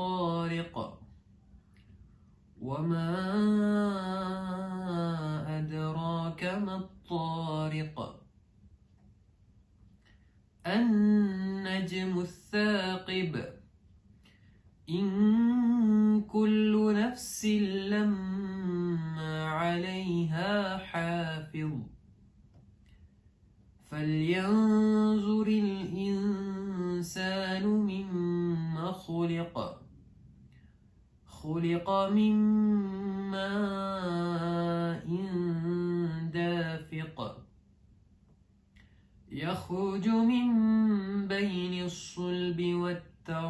والطارق وما أدراك ما الطارق. النجم الثاقب. إن كل نفس لما عليها حافظ. فلينظر الإنسان مما خلق. خلق من ماء دافق. يخرج من بين الصلب والترائب.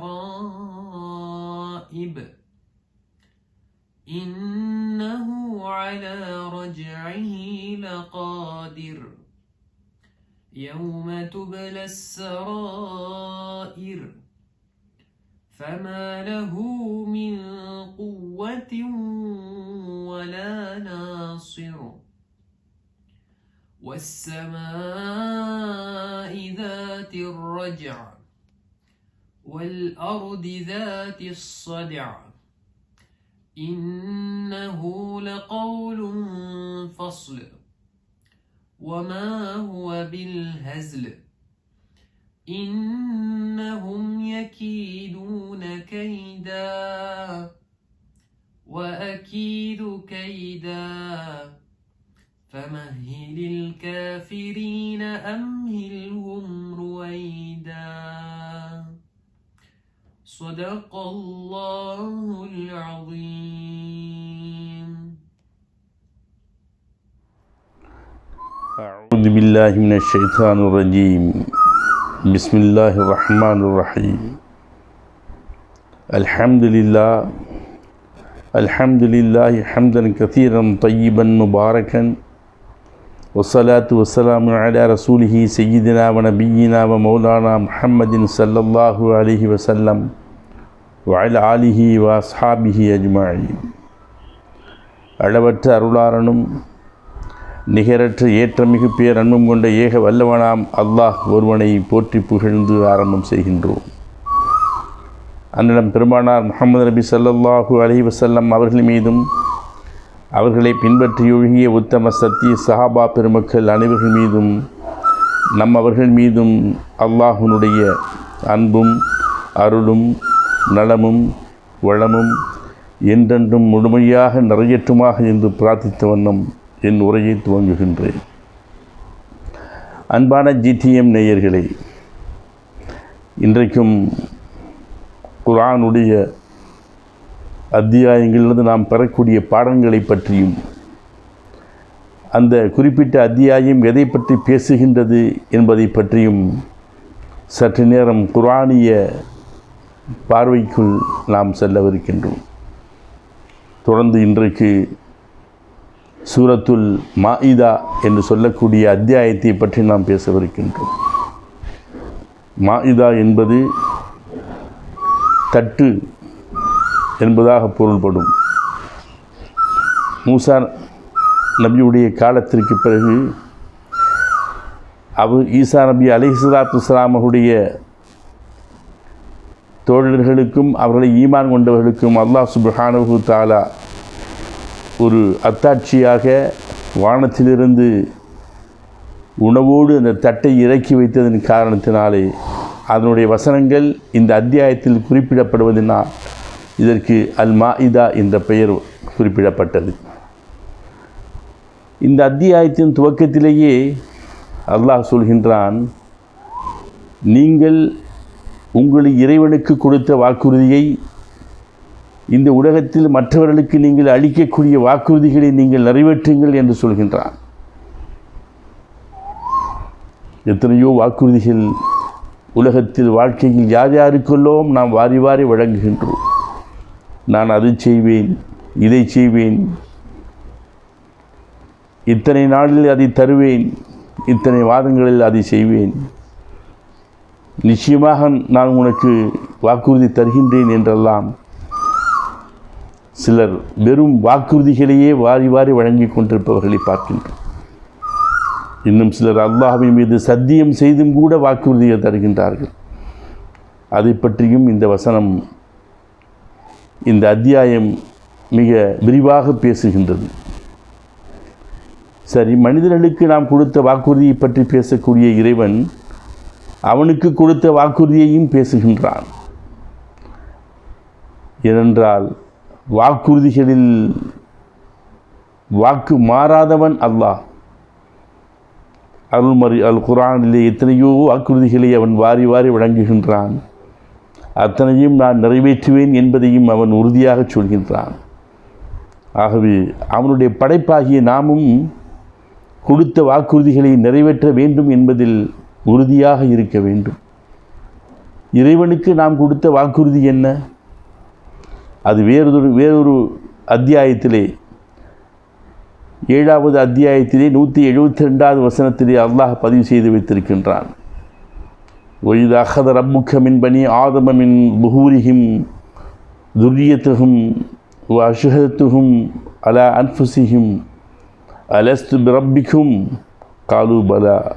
إنه على رجعه لقادر. يوم تبلى السرائر. فما له من قوة ولا ناصر والسماء ذات الرجع والأرض ذات الصدع إنه لقول فصل وما هو بالهزل إنهم يكيدون كيدا وأكيد كيدا فمهل الكافرين أمهلهم رويدا. صدق الله العظيم. أعوذ بالله من الشيطان الرجيم. بسم الله الرحمن الرحيم الحمد لله الحمد لله حمدا كثيرا طيبا مباركا والصلاة والسلام على رسوله سيدنا ونبينا ومولانا محمد صلى الله عليه وسلم وعلى آله وأصحابه أجمعين அளவற்ற அருளாரனும் நிகரற்ற ஏற்றமிகு பேரன்பும் கொண்ட ஏக வல்லவனாம் அல்லாஹ் ஒருவனை போற்றி புகழ்ந்து ஆரம்பம் செய்கின்றோம். அன்னிடம் பெருமானார் முகமது நபி சல்லல்லாஹு அலைஹி வசல்லம் அவர்கள் மீதும் அவர்களை பின்பற்றி ஒழுகிய உத்தம சத்திய சஹாபா பெருமக்கள் அனைவர்கள் மீதும் நம் அவர்கள் மீதும் அல்லாஹுனுடைய அன்பும் அருளும் நலமும் வளமும் என்றென்றும் முழுமையாக நிறையற்றுமாக என்று பிரார்த்தித்த வண்ணம் என் உரையை துவங்குகின்றேன். அன்பான ஜிடிஎம் நேயர்களே இன்றைக்கும் குர்ஆனுடைய அத்தியாயங்களிலிருந்து நாம் பெறக்கூடிய பாடங்களை பற்றியும் அந்த குறிப்பிட்ட அத்தியாயம் எதை பற்றி பேசுகின்றது என்பதை பற்றியும் சற்று நேரம் குர்ஆனிய பார்வைக்குள் நாம் செல்லவிருக்கின்றோம். தொடர்ந்து இன்றைக்கு சூரத்துல் மாஇதா என்று சொல்லக்கூடிய அத்தியாயத்தை பற்றி நாம் பேசவிருக்கின்றோம். மாஇதா என்பது தட்டு என்பதாக பொருள்படும். மூசா நபியுடைய காலத்திற்கு பிறகு அவர் ஈசா நபி அலிஹலாத்து இஸ்லாமகுடைய தோழர்களுக்கும் அவர்களை ஈமான் கொண்டவர்களுக்கும் அல்லாஹ் சுபஹானஹு தாலா ஒரு அத்தாட்சியாக வானத்திலிருந்து உணவோடு அந்த தட்டை இறக்கி வைத்ததன் காரணத்தினாலே அதனுடைய வசனங்கள் இந்த அத்தியாயத்தில் குறிப்பிடப்படுவதனால் இதற்கு அல் மாஇதா என்ற பெயர் குறிப்பிடப்பட்டது. இந்த அத்தியாயத்தின் துவக்கத்திலேயே அல்லாஹ் சொல்கின்றான் நீங்கள் உங்கள் இறைவனுக்கு கொடுத்த வாக்குறுதியை இந்த உலகத்தில் மற்றவர்களுக்கு நீங்கள் அளிக்கக்கூடிய வாக்குறுதிகளை நீங்கள் நிறைவேற்றுங்கள் என்று சொல்கின்றான். எத்தனையோ வாக்குறுதிகள் உலகத்தில் வாழ்க்கையில் யார் யாருக்கெல்லாம் நாம் வாரி வாரி வழங்குகின்றோம். நான் அதை செய்வேன் இதை செய்வேன். இத்தனை நாளில் அதை தருவேன் இத்தனை வாதங்களில் அதை செய்வேன். நிச்சயமாக நான் உனக்கு வாக்குறுதி தருகின்றேன் என்றெல்லாம் சிலர் வெறும் வாக்குறுதிகளையே வாரி வாரி வழங்கி கொண்டிருப்பவர்களை பார்க்கின்றோம். இன்னும் சிலர் அல்லாஹின் மீது சத்தியம் செய்தும் கூட வாக்குறுதியை தருகின்றார்கள். அதை பற்றியும் இந்த வசனம் இந்த அத்தியாயம் மிக விரிவாக பேசுகின்றது. சரி மனிதர்களுக்கு நாம் கொடுத்த வாக்குறுதியை பற்றி பேசக்கூடிய இறைவன் அவனுக்கு கொடுத்த வாக்குறுதியையும் பேசுகின்றான். ஏனென்றால் வாக்குறுதிகளில் வாக்கு மாறாதவன் அல்லாஹ். அருள்மறி அல் குரானிலே எத்தனையோ வாக்குறுதிகளை அவன் வாரி வாரி வழங்குகின்றான். அத்தனையும் நான் நிறைவேற்றுவேன் என்பதையும் அவன் உறுதியாக சொல்கின்றான். ஆகவே அவனுடைய படைப்பாகிய நாமும் கொடுத்த வாக்குறுதிகளை நிறைவேற்ற வேண்டும் என்பதில் உறுதியாக இருக்க வேண்டும். இறைவனுக்கு நாம் கொடுத்த வாக்குறுதி என்ன? அது வேறொரு வேறொரு அத்தியாயத்திலே ஏழாவது அத்தியாயத்திலே நூற்றி எழுபத்தி ரெண்டாவது வசனத்திலே அல்லாஹ் பதிவு செய்து வைத்திருக்கின்றான். ஒய்து அகத ரப்புக்க பணி பனி ஆதம மின் துரியத்துகும் அஷுகத்துகும் அலா அன்ஃபுசிஹிம் அலஸ்து பிரப்பிக்கும் காலு பலா.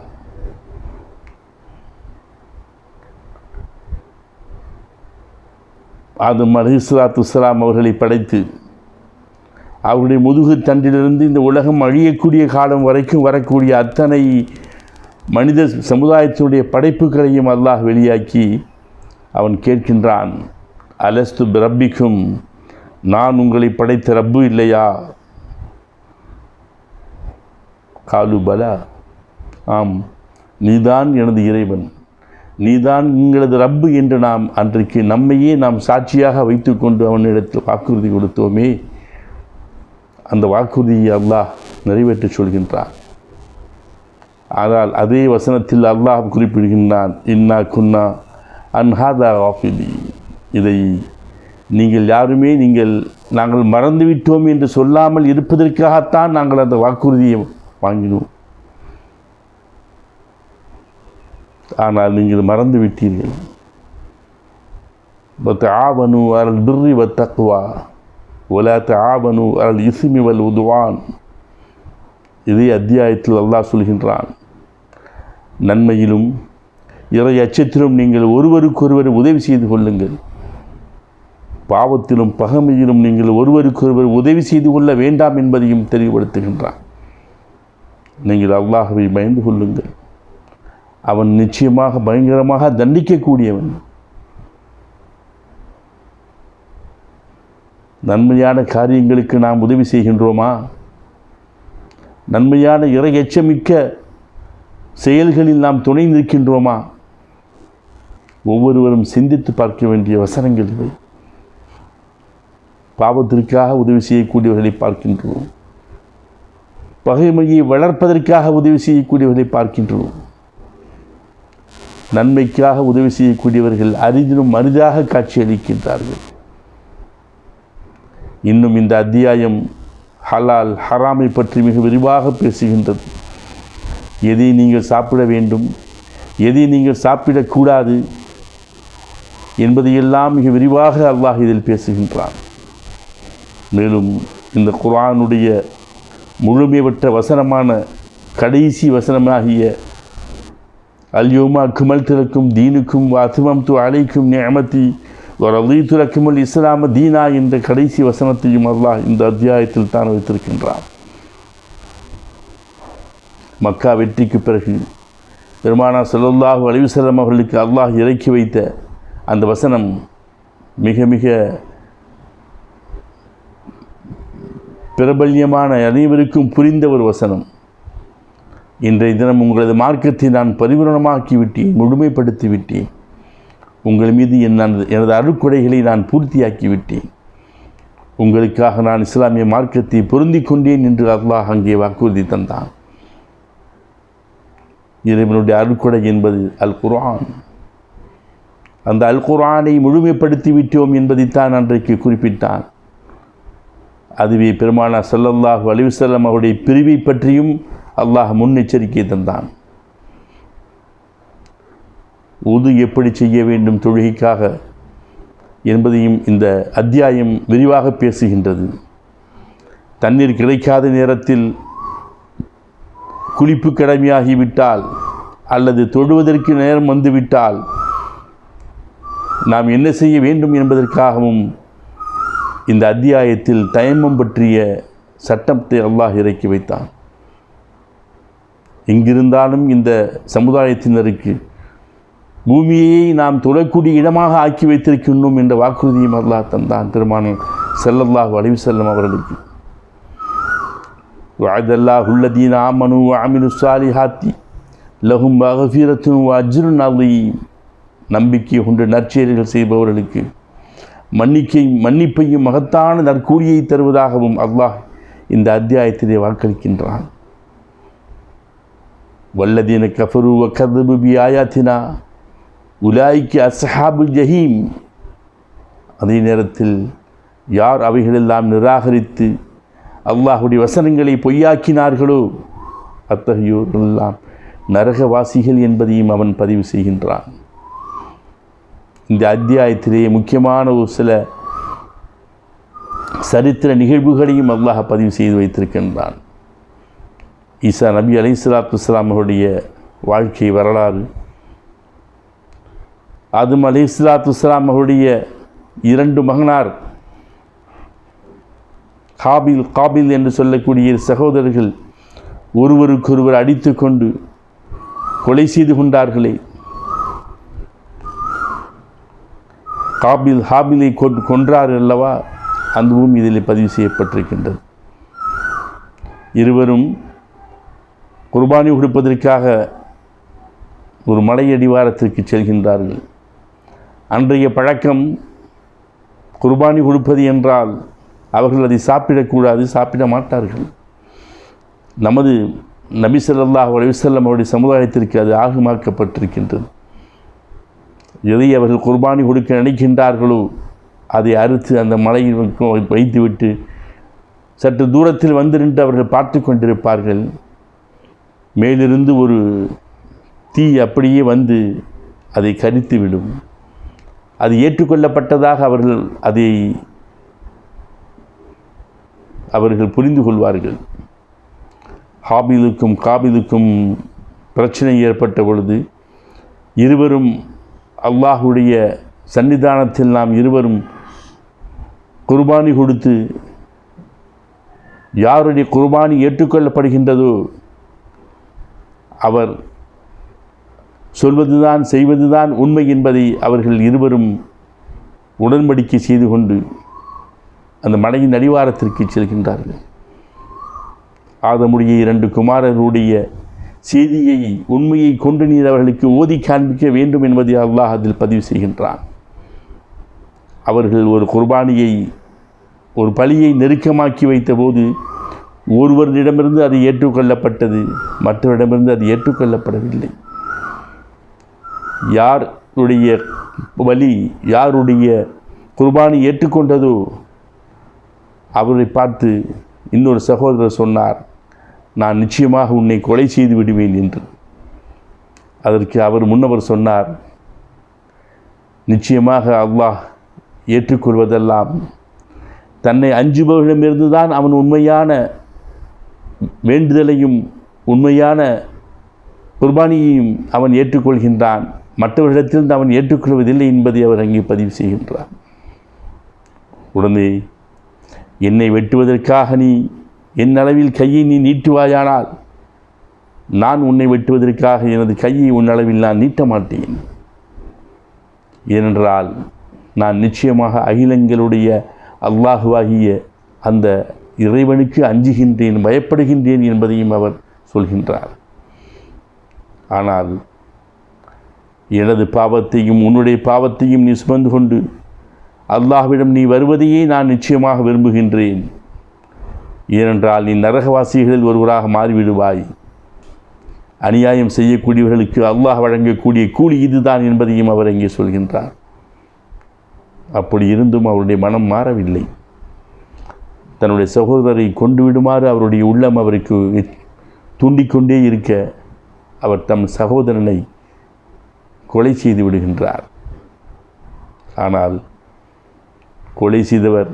ஆதம் அலிஸ்லாத்து இஸ்லாம் அவர்களை படைத்து அவருடைய முதுகு தண்டிலிருந்து இந்த உலகம் அழியக்கூடிய காலம் வரைக்கும் வரக்கூடிய அத்தனை மனித சமுதாயத்தினுடைய படைப்புகளையும் அல்லாஹ் வெளியாக்கி அவன் கேட்கின்றான் அலஸ்து பிரப்பிக்கும்? நான் உங்களை படைத்த ரப்பு இல்லையா? காலு பலா. ஆம் நீதான் எனது இறைவன். நீதான் எங்களது ரப்பு என்று நாம் அன்றைக்கு நம்மையே நாம் சாட்சியாக வைத்துக்கொண்டு அவனிடத்தில் வாக்குறுதி கொடுத்தோமே. அந்த வாக்குறுதியை அல்லாஹ் நிறைவேற்றச் சொல்கின்றான். ஆனால் அதே வசனத்தில் அல்லாஹ் குறிப்பிடுகின்றான் இன்னா குன்னா அன்ஹாதா ஆஃபிலி இதை நீங்கள் யாருமே நீங்கள் நாங்கள் மறந்துவிட்டோம் என்று சொல்லாமல் இருப்பதற்காகத்தான் நாங்கள் அந்த வாக்குறுதியை வாங்கினோம். ஆனால் நீங்கள் மறந்து விட்டீர்கள். பத்து ஆவனு அருள் பிர்ரி வத்தக்குவா ஒலாத்து ஆவனு அருள் இசுமி வல் உதுவான். இதே அத்தியாயத்தில் அல்லாஹ் சொல்கின்றான் நன்மையிலும் இறை அச்சத்திலும் நீங்கள் ஒருவருக்கொருவர் உதவி செய்து கொள்ளுங்கள். பாவத்திலும் பகமையிலும் நீங்கள் ஒருவருக்கொருவர் உதவி செய்து கொள்ள வேண்டாம் என்பதையும் தெளிவுபடுத்துகின்றான். நீங்கள் அல்லாஹவை பயந்து கொள்ளுங்கள். அவன் நிச்சயமாக பயங்கரமாக தண்டிக்கக்கூடியவன். நன்மையான காரியங்களுக்கு நாம் உதவி செய்கின்றோமா? நன்மையான இறை எச்சமிக்க செயல்களில் நாம் துணை நிற்கின்றோமா? ஒவ்வொருவரும் சிந்தித்து பார்க்க வேண்டிய வசனங்கள் இவை. பாவத்திற்காக உதவி செய்யக்கூடியவர்களை பார்க்கின்றோம். பகைமையை வளர்ப்பதற்காக உதவி செய்யக்கூடியவர்களை பார்க்கின்றோம். நன்மைக்காக உதவி செய்யக்கூடியவர்கள் அரிதிலும் அரிதாக காட்சியளிக்கின்றார்கள். இன்னும் இந்த அத்தியாயம் ஹலால் ஹராமை பற்றி மிக விரிவாக பேசுகின்றது. எதை நீங்கள் சாப்பிட வேண்டும் எதை நீங்கள் சாப்பிடக்கூடாது என்பதையெல்லாம் மிக விரிவாக அல்லாஹ் இதில் பேசுகின்றான். மேலும் இந்த குரானுடைய முழுமையற்ற வசனமான கடைசி வசனமாகிய அல்யோமா குமல் திறக்கும் தீனுக்கும் அத்துமம் து அழைக்கும் நியமத்தி ஒரு துறக்குமல் இஸ்லாம தீனா என்ற கடைசி வசனத்தையும் அல்லாஹ் இந்த அத்தியாயத்தில் தான் வைத்திருக்கின்றான் மக்கா வெற்றிக்கு பிறகு பெருமானா செல்லல்லாஹு அலிவசல்லம் அவர்களுக்கு அல்லாஹ் இறக்கி வைத்த அந்த வசனம் மிக மிக பிரபல்யமான அனைவருக்கும் புரிந்த ஒரு வசனம். இன்றைய தினம் உங்களது மார்க்கத்தை நான் பரிபூரணமாக்கி விட்டேன் முழுமைப்படுத்தி விட்டேன். உங்கள் மீது என் எனது அருக்குடைகளை நான் பூர்த்தியாக்கி விட்டேன். உங்களுக்காக நான் இஸ்லாமிய மார்க்கத்தை பொருந்தி கொண்டேன் என்று அல்லாஹ் அங்கே வாக்குறுதி தந்தான். இறைவனுடைய அருக்குடை என்பது அல் குர்ஆன் அந்த அல் குர்ஆனை முழுமைப்படுத்தி விட்டோம் என்பதைத்தான் அன்றைக்கு குறிப்பிட்டான். அதுவே பெருமானா ஸல்லல்லாஹு அலைஹி அவருடைய பிரிவை பற்றியும் அல்லாஹ் முன்னெச்சரிக்கை தந்தான். உது எப்படி செய்ய வேண்டும் தொழுகைக்காக என்பதையும் இந்த அத்தியாயம் விரிவாக பேசுகின்றது. தண்ணீர் கிடைக்காத நேரத்தில் குளிப்பு கடமையாகிவிட்டால் அல்லது தொழுவதற்கு நேரம் வந்துவிட்டால் நாம் என்ன செய்ய வேண்டும் என்பதற்காகவும் இந்த அத்தியாயத்தில் தயமம் பற்றிய சட்டத்தை அல்லாஹ் இறக்கி வைத்தான். எங்கிருந்தாலும் இந்த சமுதாயத்தினருக்கு பூமியை நாம் தொழக்கூடிய இடமாக ஆக்கி வைத்திருக்கின்றோம் என்ற வாக்குறுதியும் அல்லாஹ் தந்தான். பெருமானம் செல்லல்லாஹ் அலைவு செல்லும் அவர்களுக்கு. வாய்தல்லாஹ் உள்ளதீன் ஆமனு ஆமினு சாலி ஹாத்தி லகும் பகஃபீரத்தும் அஜ்ருன் அலீம். நம்பிக்கை கொண்டு நற்செயல்கள் செய்பவர்களுக்கு மன்னிக்கை மன்னிப்பையும் மகத்தான நற்கூலியை தருவதாகவும் அல்லாஹ் இந்த அத்தியாயத்திலே வாக்களிக்கின்றான். வல்லதீன கஃபரு வ கதபு பி ஆயாத்தினா உலாய்க்கு அசஹாபுல் ஜஹீம் அதே நேரத்தில் யார் அவைகளெல்லாம் நிராகரித்து அல்லாஹுடைய வசனங்களை பொய்யாக்கினார்களோ அத்தகையோரெல்லாம் நரகவாசிகள் என்பதையும் அவன் பதிவு செய்கின்றான். இந்த அத்தியாயத்திலே முக்கியமான ஒரு சில சரித்திர நிகழ்வுகளையும் அல்லாஹ் பதிவு செய்து வைத்திருக்கின்றான். ஈசா நபி அலி சலாத்து அவருடைய வாழ்க்கை வரலாறு. அதும் அலி சலாத்து இஸ்லாம் அவருடைய இரண்டு மகனார் காபில் காபில் என்று சொல்லக்கூடிய சகோதரர்கள் ஒருவருக்கொருவர் அடித்து கொண்டு கொலை செய்து கொண்டார்களே. காபில் ஹாபிலை கொன்றார் அல்லவா? அதுவும் இதில் பதிவு செய்யப்பட்டிருக்கின்றது. இருவரும் குர்பானி கொடுப்பதற்காக ஒரு மலையடிவாரத்திற்கு செல்கின்றார்கள். அன்றைய பழக்கம் குர்பானி கொடுப்பது என்றால் அவர்கள் அதை சாப்பிடக்கூடாது சாப்பிட மாட்டார்கள். நமது நபி ஸல்லல்லாஹு அலைஹி அவருடைய சமுதாயத்திற்கு அது ஆகுமாக்கப்பட்டிருக்கின்றது. எதை அவர்கள் குர்பானி கொடுக்க நினைக்கின்றார்களோ அதை அறுத்து அந்த மலையில் வைத்துவிட்டு சற்று தூரத்தில் வந்து நின்று அவர்கள் பார்த்து கொண்டிருப்பார்கள். மேலிருந்து ஒரு தீ அப்படியே வந்து அதை கரித்து விடும். அது ஏற்றுக்கொள்ளப்பட்டதாக அவர்கள் அதை அவர்கள் புரிந்து கொள்வார்கள். ஹாபிலுக்கும் காபிலுக்கும் பிரச்சனை ஏற்பட்ட பொழுது இருவரும் அல்லாஹுடைய சன்னிதானத்தில் நாம் இருவரும் குர்பானி கொடுத்து யாருடைய குர்பானி ஏற்றுக்கொள்ளப்படுகின்றதோ அவர் சொல்வதுதான் செய்வதுதான் உண்மை என்பதை அவர்கள் இருவரும் உடன்படிக்கை செய்து கொண்டு அந்த மலையின் அடிவாரத்திற்கு செல்கின்றார்கள். ஆதமுடைய இரண்டு குமாரருடைய செய்தியை உண்மையை கொண்டு நீர் அவர்களுக்கு ஓதி காண்பிக்க வேண்டும் என்பதை அல்லாஹ் அதில் பதிவு செய்கின்றான். அவர்கள் ஒரு குர்பானியை ஒரு பலியை நெருக்கமாக்கி வைத்தபோது ஒருவரிடமிருந்து அது ஏற்றுக்கொள்ளப்பட்டது மற்றவரிடமிருந்து அது ஏற்றுக்கொள்ளப்படவில்லை. யாருடைய வழி யாருடைய குர்பானை ஏற்றுக்கொண்டதோ அவரை பார்த்து இன்னொரு சகோதரர் சொன்னார் நான் நிச்சயமாக உன்னை கொலை செய்து விடுவேன் என்று. அதற்கு அவர் முன்னவர் சொன்னார் நிச்சயமாக அல்லாஹ் ஏற்றுக்கொள்வதெல்லாம் தன்னை அஞ்சுபவர்களிடமிருந்து தான் அவன் உண்மையான வேண்டுதலையும் உண்மையான குர்பானியையும் அவன் ஏற்றுக்கொள்கின்றான். மற்றவர்களிடத்திலிருந்து அவன் ஏற்றுக்கொள்வதில்லை என்பதை அவர் அங்கே பதிவு செய்கின்றார். உடனே என்னை வெட்டுவதற்காக நீ என் அளவில் கையை நீ நீட்டுவாயானால் நான் உன்னை வெட்டுவதற்காக எனது கையை உன் அளவில் நான் நீட்ட மாட்டேன். ஏனென்றால் நான் நிச்சயமாக அகிலங்களுடைய அல்லாஹுவாகிய அந்த இறைவனுக்கு அஞ்சுகின்றேன் பயப்படுகின்றேன் என்பதையும் அவர் சொல்கின்றார். ஆனால் எனது பாவத்தையும் உன்னுடைய பாவத்தையும் நீ சுமந்து கொண்டு அல்லாஹ்விடம் நீ வருவதையே நான் நிச்சயமாக விரும்புகின்றேன். ஏனென்றால் நீ நரகவாசிகளில் ஒருவராக மாறிவிடுவாய். அநியாயம் செய்யக்கூடியவர்களுக்கு அல்லாஹ் வழங்கக்கூடிய கூலி இதுதான் என்பதையும் அவர் இங்கே சொல்கின்றார். அப்படி இருந்தும் அவருடைய மனம் மாறவில்லை. தன்னுடைய சகோதரரை கொண்டு விடுமாறு அவருடைய உள்ளம் அவருக்கு தூண்டிக்கொண்டே இருக்க அவர் தம் சகோதரனை கொலை செய்து விடுகின்றார். ஆனால் கொலை செய்தவர்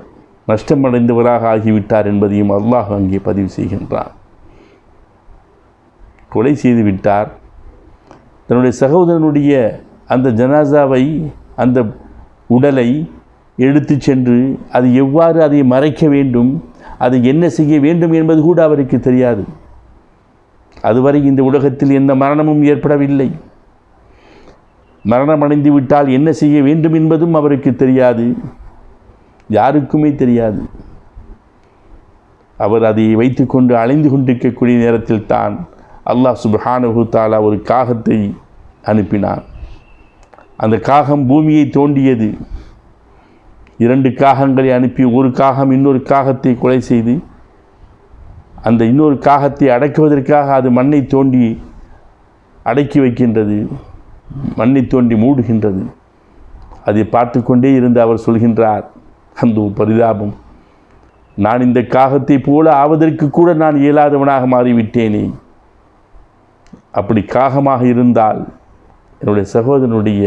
நஷ்டமடைந்தவராக ஆகிவிட்டார் என்பதையும் அல்லாஹ் அங்கே பதிவு செய்கின்றார் கொலை செய்து விட்டார். தன்னுடைய சகோதரனுடைய அந்த ஜனாசாவை அந்த உடலை எடுத்து சென்று அது எவ்வாறு அதை மறைக்க வேண்டும் அதை என்ன செய்ய வேண்டும் என்பது கூட அவருக்கு தெரியாது. அதுவரை இந்த உலகத்தில் எந்த மரணமும் ஏற்படவில்லை. மரணமடைந்து விட்டால் என்ன செய்ய வேண்டும் என்பதும் அவருக்கு தெரியாது. யாருக்குமே தெரியாது. அவர் அதை வைத்துக்கொண்டு அலைந்து கொண்டிருக்கக்கூடிய நேரத்தில் தான் அல்லாஹ் சுபஹானுகுத்தால் தாலா ஒரு காகத்தை அனுப்பினார் அந்த காகம் பூமியை தோண்டியது. இரண்டு காகங்களை அனுப்பி ஒரு காகம் இன்னொரு காகத்தை கொலை செய்து அந்த இன்னொரு காகத்தை அடக்குவதற்காக அது மண்ணை தோண்டி அடக்கி வைக்கின்றது மண்ணை தோண்டி மூடுகின்றது. அதை பார்த்து கொண்டே இருந்து அவர் சொல்கின்றார் அந்த பரிதாபம் நான் இந்த காகத்தை போல ஆவதற்கு கூட நான் இயலாதவனாக மாறிவிட்டேனே. அப்படி காகமாக இருந்தால் என்னுடைய சகோதரனுடைய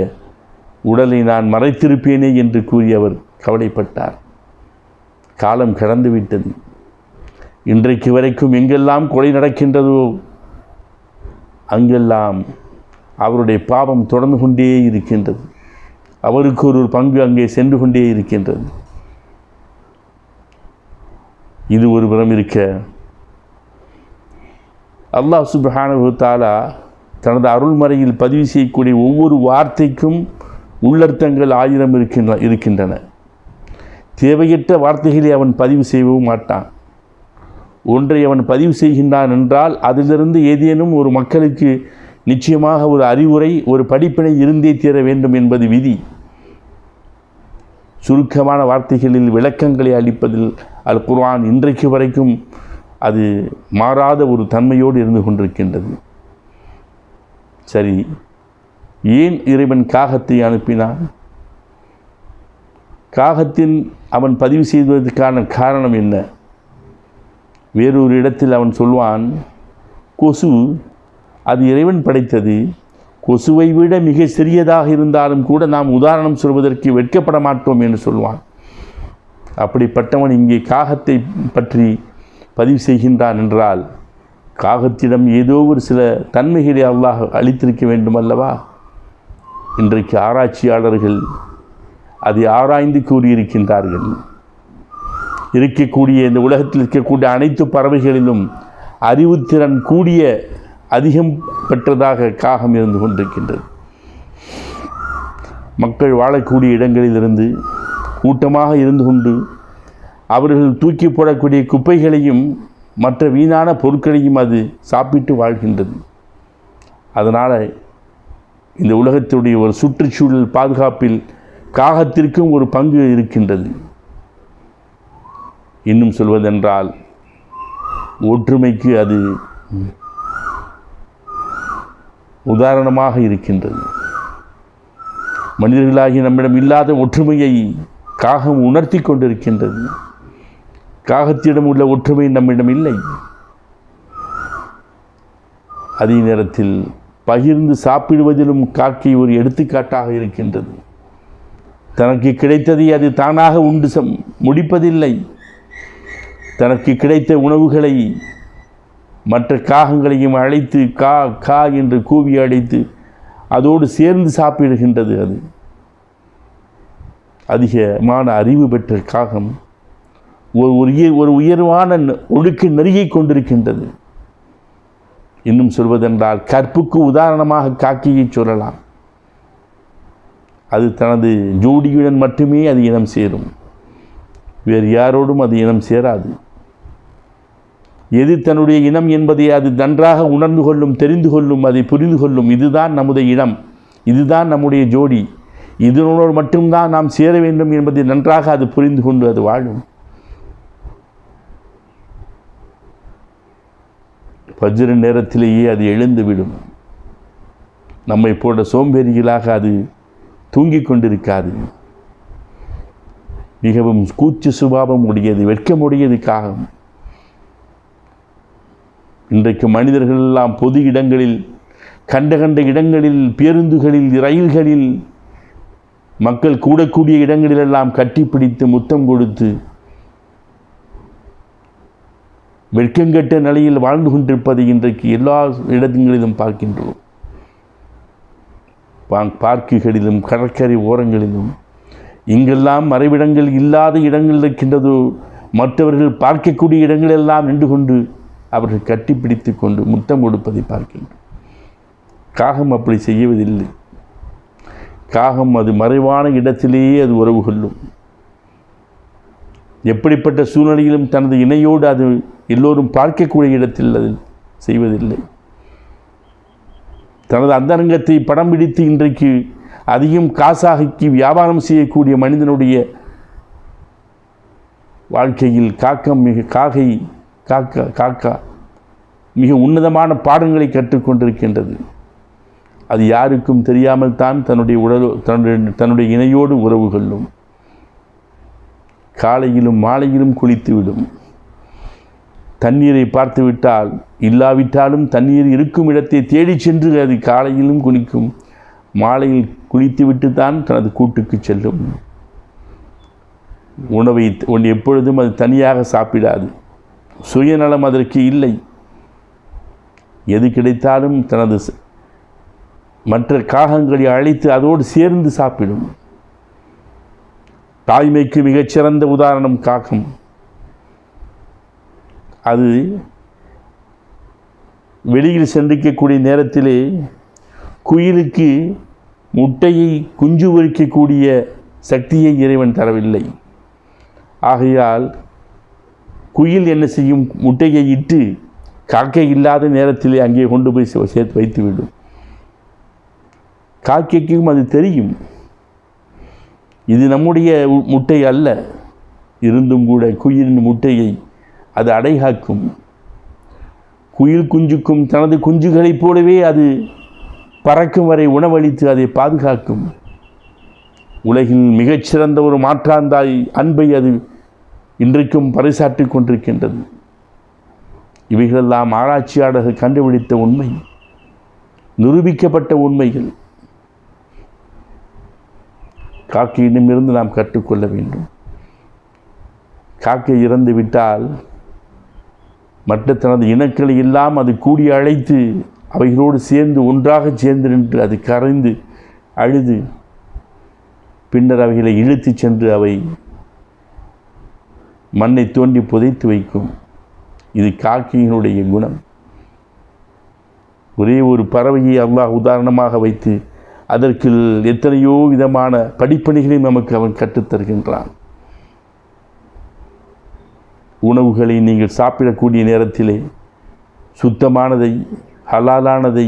உடலை நான் மறைத்திருப்பேனே என்று கூறி அவர் கவலைப்பட்டார். காலம் கடந்து விட்டது இன்றைக்கு வரைக்கும் எங்கெல்லாம் கொலை நடக்கின்றதோ அங்கெல்லாம் அவருடைய பாவம் தொடர்ந்து கொண்டே இருக்கின்றது. அவருக்கு ஒரு பங்கு அங்கே சென்று கொண்டே இருக்கின்றது. இது ஒரு புறம் இருக்க அல்லாஹ் சுப்ஹானஹு தாலா தனது அருள்மறையில் பதிவு செய்யக்கூடிய ஒவ்வொரு வார்த்தைக்கும் உள்ளர்த்தங்கள் ஆயிரம் இருக்கின்ற இருக்கின்றன. தேவையற்ற வார்த்தைகளை அவன் பதிவு செய்யவும் மாட்டான். ஒன்றை அவன் பதிவு செய்கின்றான் என்றால் அதிலிருந்து ஏதேனும் ஒரு மக்களுக்கு நிச்சயமாக ஒரு அறிவுரை ஒரு படிப்பினை இருந்தே தீர வேண்டும் என்பது விதி. சுருக்கமான வார்த்தைகளில் விளக்கங்களை அளிப்பதில் அல் குர்ஆன் இன்றைக்கு வரைக்கும் அது மாறாத ஒரு தன்மையோடு இருந்து கொண்டிருக்கின்றது. சரி ஏன் இறைவன் காகத்தை அனுப்பினான்? காகத்தின் அவன் பதிவு செய்வதற்கான காரணம் என்ன? வேறொரு இடத்தில் அவன் சொல்வான் கொசு அது இறைவன் படைத்தது. கொசுவை விட மிக சிறியதாக இருந்தாலும் கூட நாம் உதாரணம் சொல்வதற்கு வெட்கப்பட மாட்டோம் என்று சொல்வான். அப்படிப்பட்டவன் இங்கே காகத்தை பற்றி பதிவு செய்கின்றான் என்றால் காகத்திடம் ஏதோ ஒரு சில தன்மைகளை அல்லாஹ் அளித்திருக்க வேண்டும் அல்லவா இன்றைக்கு ஆராய்ச்சியாளர்கள் அதை ஆராய்ந்து கூறியிருக்கின்றார்கள். இருக்கக்கூடிய இந்த உலகத்தில் இருக்கக்கூடிய அனைத்து பறவைகளிலும் அறிவுத்திறன் கூடிய அதிகம் பெற்றதாக காகம் இருந்து கொண்டிருக்கின்றது. மக்கள் வாழக்கூடிய இடங்களிலிருந்து கூட்டமாக இருந்து கொண்டு அவர்கள் தூக்கி போடக்கூடிய குப்பைகளையும் மற்ற வீணான பொருட்களையும் அது சாப்பிட்டு வாழ்கின்றது. அதனால் இந்த உலகத்துடைய ஒரு சுற்றுச்சூழல் பாதுகாப்பில் காகத்திற்கும் ஒரு பங்கு இருக்கின்றது. இன்னும் சொல்வதென்றால் ஒற்றுமைக்கு அது உதாரணமாக இருக்கின்றது. மனிதர்களாகி நம்மிடம் இல்லாத ஒற்றுமையை காகம் உணர்த்தி கொண்டிருக்கின்றது. காகத்திடம் உள்ள ஒற்றுமை நம்மிடம் இல்லை. அதே நேரத்தில் பகிர்ந்து சாப்பிடுவதிலும் காக்கை ஒரு எடுத்துக்காட்டாக இருக்கின்றது. தனக்கு கிடைத்ததை அது தானாக உண்டு சம் முடிப்பதில்லை. தனக்கு கிடைத்த உணவுகளை மற்ற காகங்களையும் அழைத்து கா கா என்று கூவி அழைத்து அதோடு சேர்ந்து சாப்பிடுகின்றது அது. அதிகமான அறிவு பெற்ற காகம் ஒரு உயர் ஒரு உயர்வான ந- ஒழுக்க நெறியை கொண்டிருக்கின்றது. இன்னும் சொல்வதென்றால் கற்புக்கு உதாரணமாக காக்கியை சொல்லலாம். அது தனது ஜோடியுடன் மட்டுமே அது இனம் சேரும். வேறு யாரோடும் அது இனம் சேராது. எது தன்னுடைய இனம் என்பதை அது நன்றாக உணர்ந்து கொள்ளும் தெரிந்து கொள்ளும் அதை புரிந்து கொள்ளும் இதுதான் நம்முடைய இனம். இதுதான் நம்முடைய ஜோடி. இதனோடு மட்டும்தான் நாம் சேர வேண்டும் என்பதை நன்றாக அது புரிந்து கொண்டு அது வாழும். வஜ்ர நேரத்திலேயே அது எழுந்துவிடும். நம்மை போன்ற சோம்பேறிகளாக அது தூங்கிக் கொண்டிருக்காது. மிகவும் கூச்சு சுபாவம் உடையது வெட்கமுடையது காகம். இன்றைக்கு மனிதர்கள் எல்லாம் பொது இடங்களில் கண்ட கண்ட இடங்களில் பேருந்துகளில் ரயில்களில் மக்கள் கூடக்கூடிய இடங்களிலெல்லாம் கட்டிப்பிடித்து முத்தம் கொடுத்து வெட்கங்கெட்ட நிலையில் வாழ்ந்து கொண்டிருப்பதை இன்றைக்கு எல்லா இடங்களிலும் பார்க்கின்றோம். பார்க்குகளிலும் கடற்கரை ஓரங்களிலும் இங்கெல்லாம் மறைவிடங்கள் இல்லாத இடங்கள் இருக்கின்றதோ. மற்றவர்கள் பார்க்கக்கூடிய இடங்களெல்லாம் நின்று கொண்டு அவர்கள் கட்டிப்பிடித்து கொண்டு முத்தம் கொடுப்பதை பார்க்கின்றோம். காகம் அப்படி செய்வதில்லை. காகம் அது மறைவான இடத்திலேயே அது உறவு கொள்ளும். எப்படிப்பட்ட சூழ்நிலையிலும் தனது இணையோடு அது எல்லோரும் பார்க்கக்கூடிய இடத்தில் அது செய்வதில்லை. தனது அந்தரங்கத்தை படம் பிடித்து இன்றைக்கு அதிகம் காசாகி வியாபாரம் செய்யக்கூடிய மனிதனுடைய வாழ்க்கையில் காக்கம் மிக காகை காக்கா காக்கா மிக உன்னதமான பாடங்களை கற்றுக்கொண்டிருக்கின்றது. அது யாருக்கும் தெரியாமல் தான் தன்னுடைய உடல் தன்னுடைய தன்னுடைய இணையோடு உறவு கொள்ளும். காலையிலும் மாலையிலும் குளித்துவிடும். தண்ணீரை பார்த்துவிட்டால் இல்லாவிட்டாலும் தண்ணீர் இருக்கும் இடத்தை தேடிச் சென்று அது காலையிலும் குளிக்கும். மாலையில் குளித்துவிட்டு தான் தனது கூட்டுக்கு செல்லும். உணவை ஒன்று எப்பொழுதும் அது தனியாக சாப்பிடாது. சுயநலம் அதற்கு இல்லை. எது கிடைத்தாலும் தனது மற்ற காகங்களை அழைத்து அதோடு சேர்ந்து சாப்பிடும். தாய்மைக்கு மிகச்சிறந்த உதாரணம் காக்கம் அது வெளியில் சென்றிக்கக்கூடிய நேரத்திலே குயிலுக்கு முட்டையை குஞ்சு பொறிக்கக்கூடிய சக்தியை இறைவன் தரவில்லை. ஆகையால் குயில் என்ன செய்யும்? முட்டையை இட்டு காக்கை இல்லாத நேரத்திலே அங்கே கொண்டு போய் சேர்த்து வைத்துவிடும். காக்கைக்கும் அது தெரியும். இது நம்முடைய முட்டை அல்ல. இருந்தும் கூட குயிலின் முட்டையை அது அடைகாக்கும். குயில் குஞ்சுக்கும் தனது குஞ்சுகளைப் போலவே அது பறக்கும் வரை உணவளித்து அதை பாதுகாக்கும். உலகில் மிகச்சிறந்த ஒரு மாற்றாந்தாய் அன்பை அது இன்றைக்கும் பறைசாற்றிக் கொண்டிருக்கின்றது. இவைகளெல்லாம் ஆராய்ச்சியாளர்கள் கண்டுபிடித்த உண்மை நிரூபிக்கப்பட்ட உண்மைகள். காக்கையிடமிருந்து நாம் கற்றுக்கொள்ள வேண்டும். காக்கை இறந்து விட்டால் மற்ற தனது இனக்களை எல்லாம் அது கூடி அழைத்து அவைகளோடு சேர்ந்து ஒன்றாக சேர்ந்து நின்று அது கரைந்து அழுது பின்னர் அவைகளை இழுத்துச் சென்று அவை மண்ணை தோண்டி புதைத்து வைக்கும். இது காக்கையினுடைய குணம். ஒரே ஒரு பறவையை அல்லாஹ் உதாரணமாக வைத்து அதற்கு எத்தனையோ விதமான படிப்பணிகளையும் நமக்கு அவன் கற்றுத் தருகின்றான். உணவுகளை நீங்கள் சாப்பிடக்கூடிய நேரத்திலே சுத்தமானதை ஹலாலானதை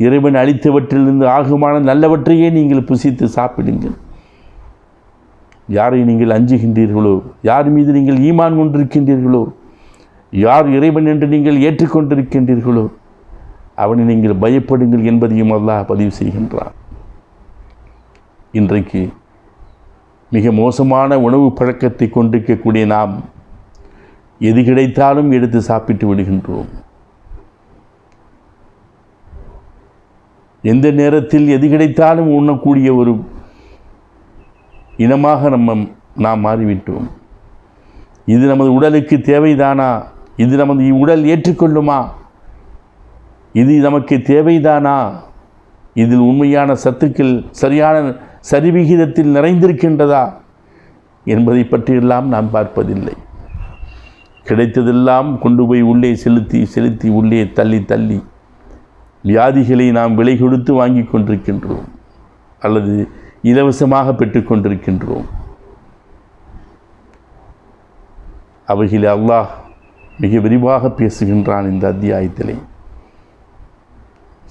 இறைவன் அளித்தவற்றிலிருந்து ஆகுமான நல்லவற்றையே நீங்கள் புசித்து சாப்பிடுங்கள். யாரை நீங்கள் அஞ்சுகின்றீர்களோ யார் மீது நீங்கள் ஈமான் கொண்டிருக்கின்றீர்களோ யார் இறைவன் என்று நீங்கள் ஏற்றுக்கொண்டிருக்கின்றீர்களோ அவனை நீங்கள் பயப்படுங்கள் என்பதையும் அல்லாஹ் பதிவு செய்கின்றான். இன்றைக்கு மிக மோசமான உணவு பழக்கத்தை கொண்டிருக்கக்கூடிய நாம் எது கிடைத்தாலும் எடுத்து சாப்பிட்டு விடுகின்றோம். எந்த நேரத்தில் எது கிடைத்தாலும் உண்ணக்கூடிய ஒரு இனமாக நம்ம நாம் மாறிவிட்டோம். இது நமது உடலுக்கு தேவைதானா? இது நமது உடல் ஏற்றுக்கொள்ளுமா? இது நமக்கு தேவைதானா? இதில் உண்மையான சத்துக்கள் சரியான சரிவிகிதத்தில் நிறைந்திருக்கின்றதா? என்பதை பற்றியெல்லாம் நாம் பார்ப்பதில்லை. கிடைத்ததெல்லாம் கொண்டு போய் உள்ளே செலுத்தி செலுத்தி உள்ளே தள்ளி தள்ளி வியாதிகளை நாம் விலை கொடுத்து வாங்கி கொண்டிருக்கின்றோம் அல்லது இலவசமாக பெற்றுக்கொண்டிருக்கின்றோம் அவைகளை அல்லாஹ் மிக விரிவாக பேசுகின்றான் இந்த அத்தியாயத்திலே.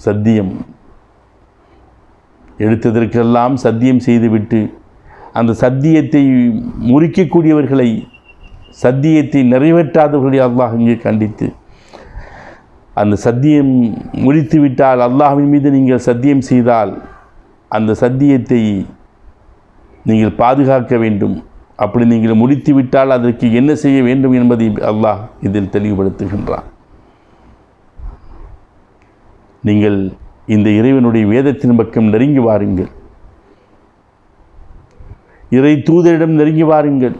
சத்தியம். எடுத்ததற்கெல்லாம் சத்தியம் செய்துவிட்டு அந்த சத்தியத்தை முறிக்கக்கூடியவர்களை சத்தியத்தை நிறைவேற்றாதவர்களை அல்லாஹ் இங்கே கண்டித்து அந்த சத்தியம் முறித்துவிட்டால் அல்லாஹின் மீது நீங்கள் சத்தியம் செய்தால் அந்த சத்தியத்தை நீங்கள் பாதுகாக்க வேண்டும். அப்படி நீங்கள் முடித்துவிட்டால் அதற்கு என்ன செய்ய வேண்டும் என்பதை அல்லாஹ் இதில் தெளிவுபடுத்துகின்றான். நீங்கள் இந்த இறைவனுடைய வேதத்தின் பக்கம் நெருங்கி வாருங்கள். இறை தூதரிடம் நெருங்கி வாருங்கள்.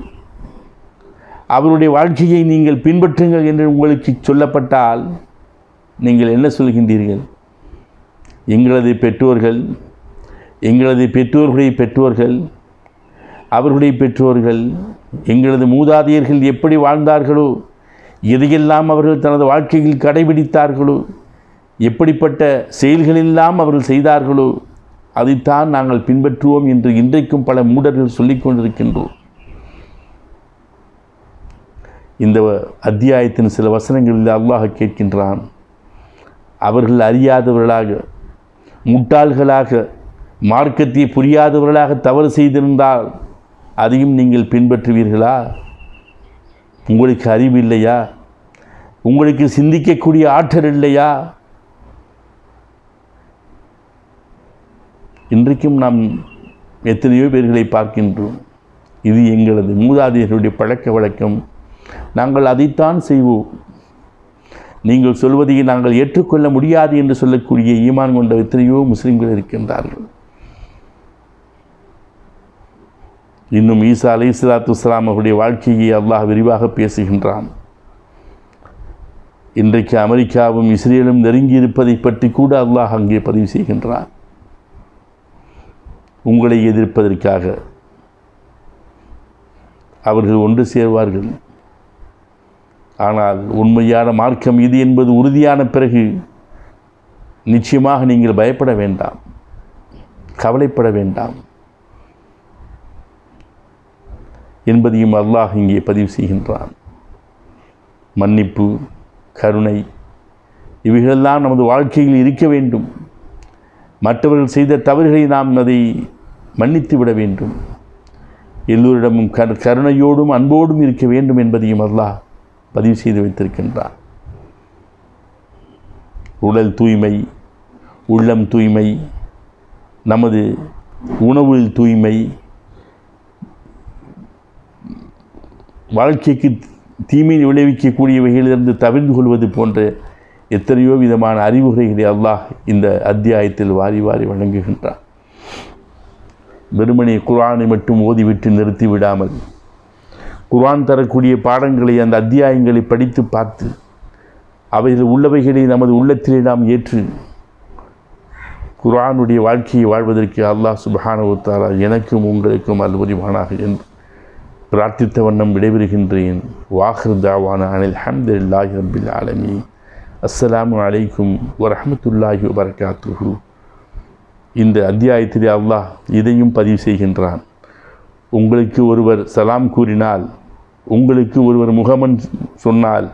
அவருடைய வாழ்க்கையை நீங்கள் பின்பற்றுங்கள் என்று உங்களுக்கு சொல்லப்பட்டால் நீங்கள் என்ன சொல்கின்றீர்கள்? எங்களது பெற்றோர்கள் எங்களது பெற்றோர்களுடைய பெற்றோர்கள் அவர்களுடைய பெற்றோர்கள் எங்களது மூதாதையர்கள் எப்படி வாழ்ந்தார்களோ எதையெல்லாம் அவர்கள் தனது வாழ்க்கையில் கடைபிடித்தார்களோ எப்படிப்பட்ட செயல்களெல்லாம் அவர்கள் செய்தார்களோ அதைத்தான் நாங்கள் பின்பற்றுவோம் என்று இன்றைக்கும் பல மூடர்கள் சொல்லிக் கொண்டிருக்கின்றோம். இந்த அத்தியாயத்தின் சில வசனங்களில் அல்லாஹ் கேட்கின்றான். அவர்கள் அறியாதவர்களாக முட்டாள்களாக மார்க்கத்தை புரியாதவர்களாக தவறு செய்திருந்தால் அதையும் நீங்கள் பின்பற்றுவீர்களா? உங்களுக்கு அறிவு இல்லையா? உங்களுக்கு சிந்திக்கக்கூடிய ஆற்றல் இல்லையா? இன்றைக்கும் நாம் எத்தனையோ பேர்களை பார்க்கின்றோம். இது எங்களது மூதாதையர்களுடைய பழக்க வழக்கம். நாங்கள் அதைத்தான் செய்வோம். நீங்கள் சொல்வதை நாங்கள் ஏற்றுக்கொள்ள முடியாது என்று சொல்லக்கூடிய ஈமான் கொண்ட எத்தனையோ முஸ்லீம்கள் இருக்கின்றார்கள். இன்னும் ஈசா அலை இஸ்லாத்து இஸ்லாம் அவருடைய வாழ்க்கையை அல்லாஹ் விரிவாக பேசுகின்றான். இன்றைக்கு அமெரிக்காவும் இஸ்ரேலும் நெருங்கி இருப்பதை பற்றி கூட அல்லாஹ் அங்கே பதிவு செய்கின்றான். உங்களை எதிர்ப்பதற்காக. அவர்கள் ஒன்று சேர்வார்கள். ஆனால் உண்மையான மார்க்கம் இது என்பது உறுதியான பிறகு நிச்சயமாக நீங்கள் பயப்பட வேண்டாம். கவலைப்பட வேண்டாம். என்பதையும் அல்லாஹ் இங்கே பதிவு செய்கின்றான். மன்னிப்பு கருணை இவைகளெல்லாம் நமது வாழ்க்கையில் இருக்க வேண்டும். மற்றவர்கள் செய்த தவறுகளை நாம் அதை மன்னித்து விட வேண்டும். எல்லோரிடமும் கரு கருணையோடும் அன்போடும் இருக்க வேண்டும் என்பதையும் அல்லாஹ் பதிவு செய்து வைத்திருக்கின்றார் உடல் தூய்மை உள்ளம் தூய்மை நமது உணவில் தூய்மை வாழ்க்கைக்கு தீமை விளைவிக்கக்கூடியவைகளிலிருந்து தவிர்ந்து கொள்வது போன்ற எத்தனையோ விதமான அறிவுரைகளை அல்லாஹ் இந்த அத்தியாயத்தில் வாரி வாரி வழங்குகின்றார் வெறுமனே குர்ஆனை மட்டும் ஓதிவிட்டு நிறுத்தி விடாமல் குர்ஆன் தரக்கூடிய பாடங்களை அந்த அத்தியாயங்களை படித்து பார்த்து அவையில் உள்ளவைகளை நமது உள்ளத்திலே நாம் ஏற்று குர்ஆனுடைய வாழ்க்கையை வாழ்வதற்கு அல்லாஹ் சுபஹானவுத்தாலா எனக்கும் உங்களுக்கும் அல்புரிவானாக என்று பிரார்த்தித்த வண்ணம் விடைபெறுகின்றேன். வாஹர் தாவான அனில் ஹம்தில்லாஹி ரபில் ஆலமி அஸ்லாம் வலைக்கும் வரமத்துல்லாஹி வரகாத்துஹு இந்த அத்தியாயத்திலே அல்லாஹ் இதையும் பதிவு செய்கின்றான். உங்களுக்கு ஒருவர் சலாம் கூறினால் உங்களுக்கு ஒருவர் முகமன் சொன்னால்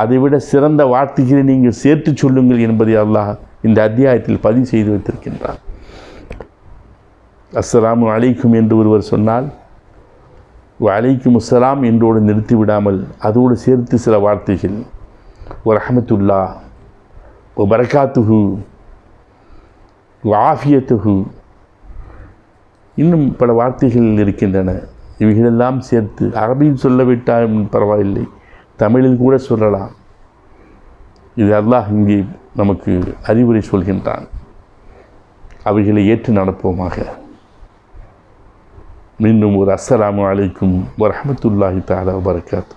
அதைவிட சிறந்த வார்த்தைகளை நீங்கள் சேர்த்து சொல்லுங்கள் என்பதை அல்லாஹ் இந்த அத்தியாயத்தில் பதிவு செய்து வைத்திருக்கின்றார் அஸ்லாம் அலைக்கும் என்று ஒருவர் சொன்னால் அலைக்கும் அஸ்ஸலாம் என்றோடு நிறுத்திவிடாமல் அதோடு சேர்த்து சில வார்த்தைகள். ஒரு அஹமத்துல்லா ஒரு பரக்காத்துஹு ஆஃபியத்துஹு இன்னும் பல வார்த்தைகள் இருக்கின்றன. இவைகளெல்லாம் சேர்த்து அரபியில் சொல்லவிட்டால் பரவாயில்லை. தமிழில் கூட சொல்லலாம். இது அல்லாஹ் இங்கே நமக்கு அறிவுரை சொல்கின்றான். அவைகளை ஏற்று நடப்போமாக. மீண்டும் ஒரு அஸ்ஸலாமு அலைக்கும் வரமத்துல்லாஹி தாலா வரகாத்து